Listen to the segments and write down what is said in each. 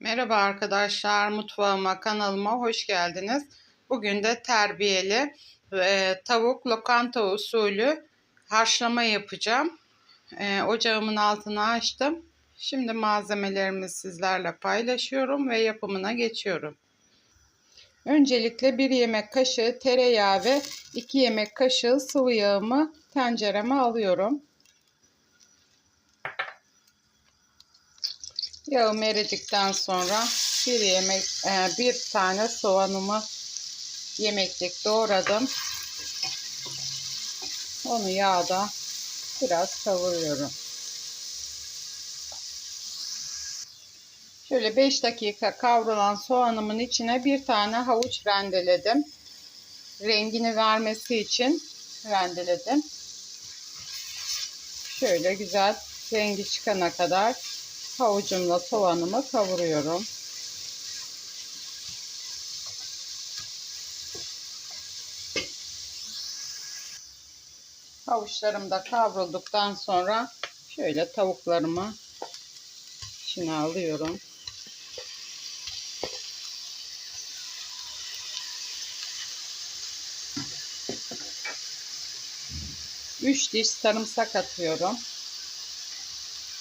Merhaba arkadaşlar, mutfağıma, kanalıma hoş geldiniz. Bugün de terbiyeli e, tavuk lokanta usulü haşlama yapacağım. E, ocağımın altını açtım. Şimdi malzemelerimi sizlerle paylaşıyorum ve yapımına geçiyorum. Öncelikle 1 yemek kaşığı tereyağı ve 2 yemek kaşığı sıvı yağımı tencereme alıyorum. Yağım eridikten sonra bir yemek e, bir tane soğanımı yemeklik doğradım. Onu yağda biraz kavuruyorum. Şöyle 5 dakika kavrulan soğanımın içine bir tane havuç rendeledim. Rengini vermesi için rendeledim. Şöyle güzel rengi çıkana kadar havucumla soğanımı kavuruyorum. Havuçlarım da kavrulduktan sonra şöyle tavuklarımı içine alıyorum. Üç diş sarımsak atıyorum.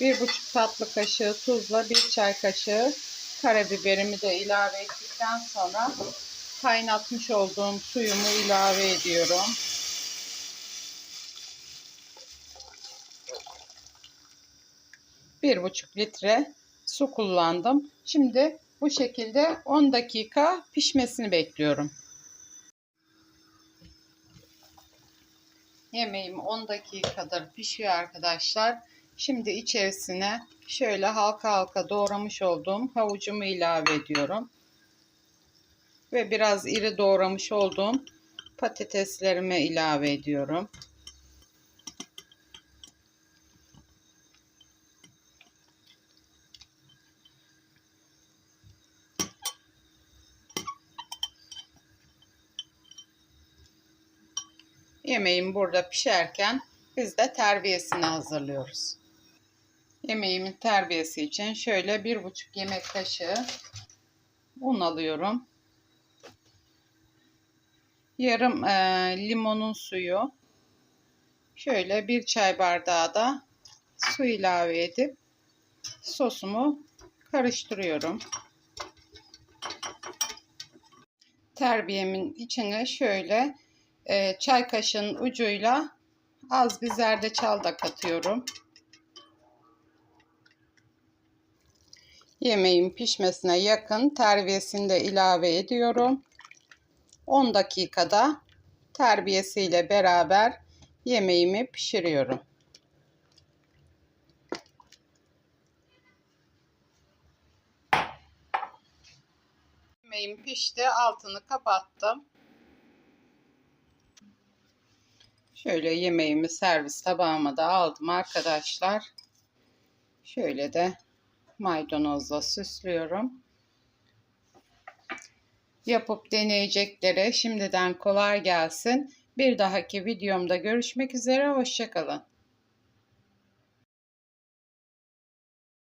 Bir buçuk tatlı kaşığı tuzla bir çay kaşığı karabiberimi de ilave ettikten sonra kaynatmış olduğum suyumu ilave ediyorum. Bir buçuk litre su kullandım. Şimdi bu şekilde 10 dakika pişmesini bekliyorum. Yemeğim 10 dakikadır pişiyor arkadaşlar. Şimdi içerisine şöyle halka halka doğramış olduğum havucumu ilave ediyorum. Ve biraz iri doğramış olduğum patateslerimi ilave ediyorum. Yemeğim burada pişerken biz de terbiyesini hazırlıyoruz. Yemeğimin terbiyesi için şöyle bir buçuk yemek kaşığı un alıyorum. Yarım e, limonun suyu. Şöyle bir çay bardağı da su ilave edip sosumu karıştırıyorum. Terbiyemin içine şöyle e, çay kaşığının ucuyla az bir zerdeçal da katıyorum. Yemeğin pişmesine yakın terbiyesini de ilave ediyorum. 10 dakikada terbiyesiyle beraber yemeğimi pişiriyorum. Yemeğim pişti. Altını kapattım. Şöyle yemeğimi servis tabağıma da aldım arkadaşlar. Şöyle de maydanozla süslüyorum. Yapıp deneyeceklere şimdiden kolay gelsin. Bir dahaki videomda görüşmek üzere. Hoşçakalın.